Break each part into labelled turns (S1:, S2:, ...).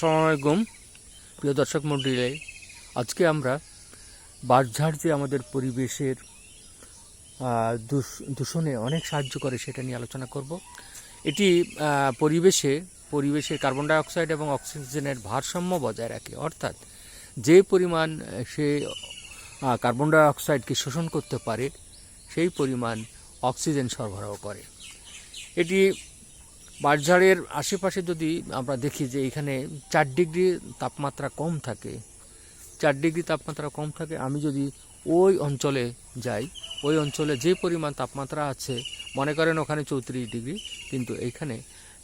S1: আসসালামু আলাইকুম। প্রিয় দর্শক মন্ডলী, আজকে আমরা বাঁশঝাড় যে আমাদের পরিবেশের দূষণে অনেক সাহায্য করে সেটা নিয়ে আলোচনা করব। এটি পরিবেশে পরিবেশের কার্বন ডাই অক্সাইড এবং অক্সিজেনের ভারসাম্য বজায় রাখে। অর্থাৎ যে পরিমাণ সে কার্বন ডাই অক্সাইডকে শোষণ করতে পারে, সেই পরিমাণ অক্সিজেন সরবরাহ করে। এটি বাঁশঝাড়ের আশেপাশে যদি আমরা দেখি যে এখানে চার ডিগ্রি তাপমাত্রা কম থাকে, চার ডিগ্রি তাপমাত্রা কম থাকে, আমি যদি ওই অঞ্চলে যাই, ওই অঞ্চলে যে পরিমাণ তাপমাত্রা আছে, মনে করেন ওখানে চৌত্রিশ ডিগ্রি, কিন্তু এইখানে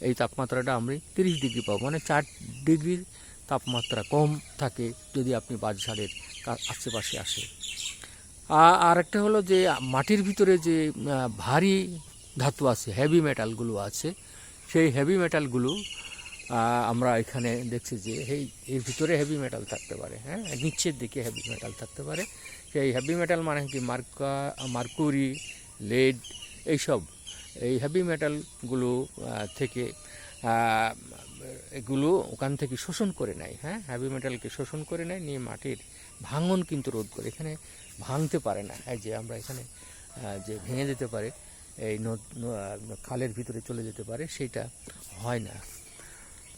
S1: এই তাপমাত্রাটা আমি তিরিশ ডিগ্রি পাবো। মানে চার ডিগ্রির তাপমাত্রা কম থাকে যদি আপনি বাঁশঝাড়ের আশেপাশে আসে আর একটা হলো যে মাটির ভিতরে যে ভারী ধাতু আছে হেভি মেটালগুলো আছে সেই হেভি মেটালগুলো আমরা এখানে দেখছি যে এই এর ভিতরে হেভি মেটাল থাকতে পারে হ্যাঁ? নিচের দিকে হেভি মেটাল থাকতে পারে। সেই হেভি মেটাল মানে কি? মার্কা, মার্কুরি লেড এইসব। এই হেভি মেটালগুলো থেকে এগুলো ওখান থেকে শোষণ করে নেয় হ্যাঁ? হেভি মেটালকে শোষণ করে নেয়, নিয়ে মাটির ভাঙন কিন্তু রোধ করে। এখানে ভাঙতে পারে না হ্যাঁ যে আমরা এখানে যে ভেঙে যেতে পারে এই খালের ভিতরে চলে যেতে পারে সেটা হয় না।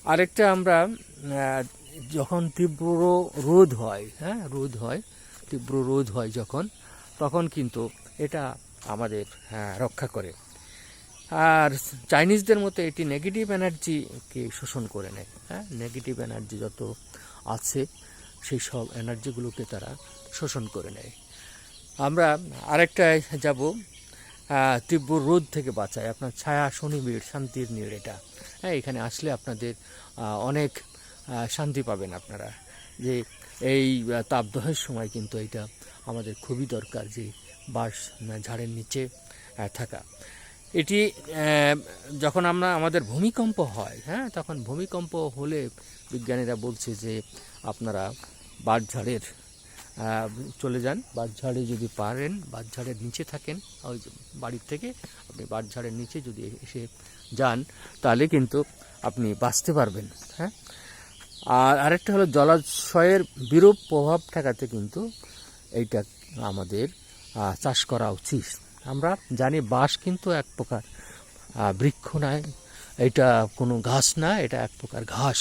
S1: আরেকটা আমরা যখন তীব্র রোদ হয় হ্যাঁ রোদ হয় তীব্র রোদ হয় যখন তখন কিন্তু এটা আমাদের হ্যাঁ, রক্ষা করে। আর চাইনিজদের মতো এটি নেগেটিভ এনার্জিকে শোষণ করে নেয় হ্যাঁ নেগেটিভ এনার্জি যত আছে সেই সব এনার্জিগুলোকে তারা শোষণ করে নেয়। আমরা আরেকটায় যাব তীব্র রোদ থেকে বাঁচায়। আপনার ছায়া শনিবীর শান্তির নীড় এটা। হ্যাঁ এখানে আসলে আপনাদের অনেক শান্তি পাবেন আপনারা। যে এই তাপদহের সময় কিন্তু এটা আমাদের খুবই দরকার যে বাঁশ ঝাড়ের নিচে থাকা। এটি যখন আমরা, আমাদের ভূমিকম্প হয় হ্যাঁ তখন ভূমিকম্প হলে বিজ্ঞানীরা বলছে যে আপনারা বাঁশঝাড়ের চলে যান বাঁশঝাড়ে যদি পারেন, বাঁশঝাড়ের নিচে থাকেন, ওই বাড়ির থেকে আপনি বাঁশঝাড়ের নিচে যদি এসে যান, তাহলে কিন্তু আপনি বাঁচতে পারবেন হ্যাঁ? আর আরেকটা হলো জলাশয়ের বিরূপ প্রভাব ঠেকাতে কিন্তু এইটা আমাদের চাষ করা উচিত। আমরা জানি বাঁশ কিন্তু এক প্রকার বৃক্ষ নয়, এটা কোনো ঘাস না, এটা এক প্রকার ঘাস।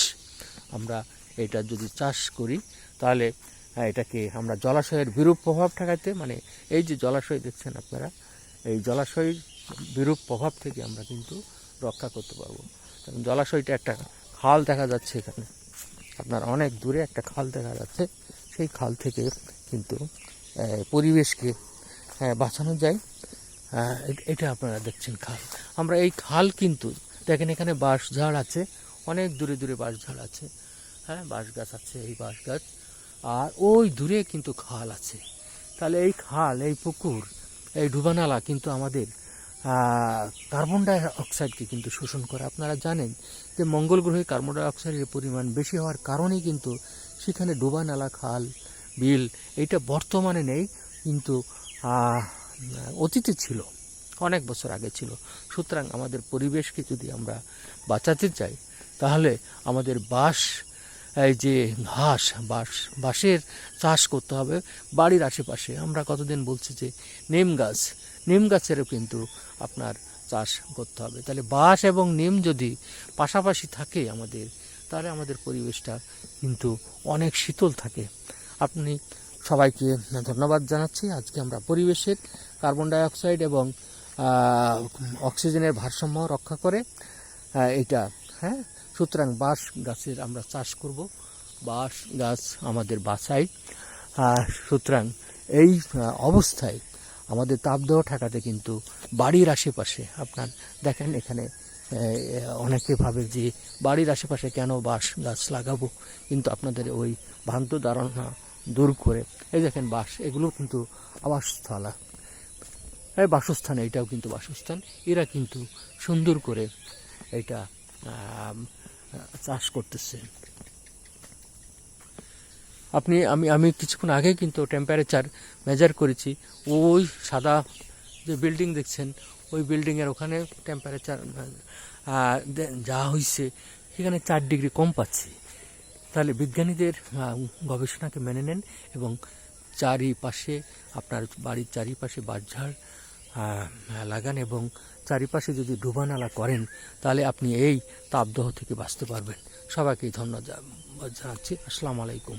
S1: আমরা এটা যদি চাষ করি, তাহলে এটাকে আমরা জলাশয়ের বিরূপ প্রভাব ঠেকাতে মানে এই যে জলাশয় দেখছেন আপনারা, এই জলাশয়ের বিরূপ প্রভাব থেকে আমরা কিন্তু রক্ষা করতে পারব। কারণ জলাশয়টা একটা খাল দেখা যাচ্ছে এখানে। আপনার অনেক দূরে একটা খাল দেখা যাচ্ছে। সেই খাল থেকে কিন্তু পরিবেশকে বাঁচানো যায়। এটা আপনারা দেখছেন খাল। আমরা এই খাল কিন্তু, দেখেন এখানে বাঁশ ঝাড় আছে। অনেক দূরে দূরে বাঁশ ঝাড় আছে। হ্যাঁ বাঁশ গাছ আছে, এই বাঁশ গাছ আর ওই দূরে কিন্তু খাল আছে। তাহলে এই খাল, এই পুকুর, এই ডুবানালা কিন্তু আমাদের কার্বন ডাই অক্সাইডকে কিন্তু শোষণ করে। আপনারা জানেন যে মঙ্গল গ্রহে কার্বন ডাই অক্সাইডের পরিমাণ বেশি হওয়ার কারণেই কিন্তু সেখানে ডুবানালা, খাল, বিল এটা বর্তমানে নেই, কিন্তু অতীতে ছিল, অনেক বছর আগে ছিল। সুতরাং আমাদের পরিবেশকে যদি আমরা বাঁচাতে চাই, তাহলে আমাদের বাঁশ এই যে ঘাস, বাঁশ, বাঁশের চাষ করতে হবে বাড়ির আশেপাশে। আমরা কতদিন বলছি যে নিম গাছ, নিম গাছেরও কিন্তু আপনার চাষ করতে হবে। তাহলে বাঁশ এবং নিম যদি পাশাপাশি থাকে আমাদের, তাহলে আমাদের পরিবেশটা কিন্তু অনেক শীতল থাকে। আপনি সবাইকে ধন্যবাদ জানাচ্ছি। আজকে আমরা পরিবেশের কার্বন ডাই অক্সাইড এবং অক্সিজেনের ভারসাম্য রক্ষা করে এটা হ্যাঁ? সুতরাং বাঁশ গাছের আমরা চাষ করব। বাঁশ গাছ আমাদের আহ, সুতরাং এই অবস্থায় আমাদের তাপদাহ ঠেকাতে কিন্তু বাড়ির আশেপাশে আপনার দেখেন এখানে অনেকে ভাবে যে বাড়ির আশেপাশে কেন বাঁশ গাছ লাগাবো? কিন্তু আপনাদের ওই ভ্রান্ত ধারণা দূর করে। এই দেখেন বাঁশ এগুলো কিন্তু আবাসস্থলা। এই বাসস্থান এটাও কিন্তু বাসস্থান। এরা কিন্তু সুন্দর করে এটা চাষ করতেছে আপনি আমি আমি কিছুক্ষণ আগে কিন্তু টেম্পারেচার মেজার করেছি। ওই সাদা যে বিল্ডিং দেখছেন ওই বিল্ডিংয়ের ওখানে টেম্পারেচার যা হয়েছে সেখানে চার ডিগ্রি কম পাচ্ছি। তাহলে বিজ্ঞানীদের গবেষণাকে মেনে নেন এবং চারিপাশে আপনার বাড়ির চারিপাশে বাঁশঝাড় আহ, লাগান এবং চারিপাশে যদি ডুবানালা করেন, তাহলে আপনি এই তাপদহ থেকে বাঁচতে পারবেন। সবাইকে ধন্যবাদ জানাচ্ছি। আসসালামু আলাইকুম।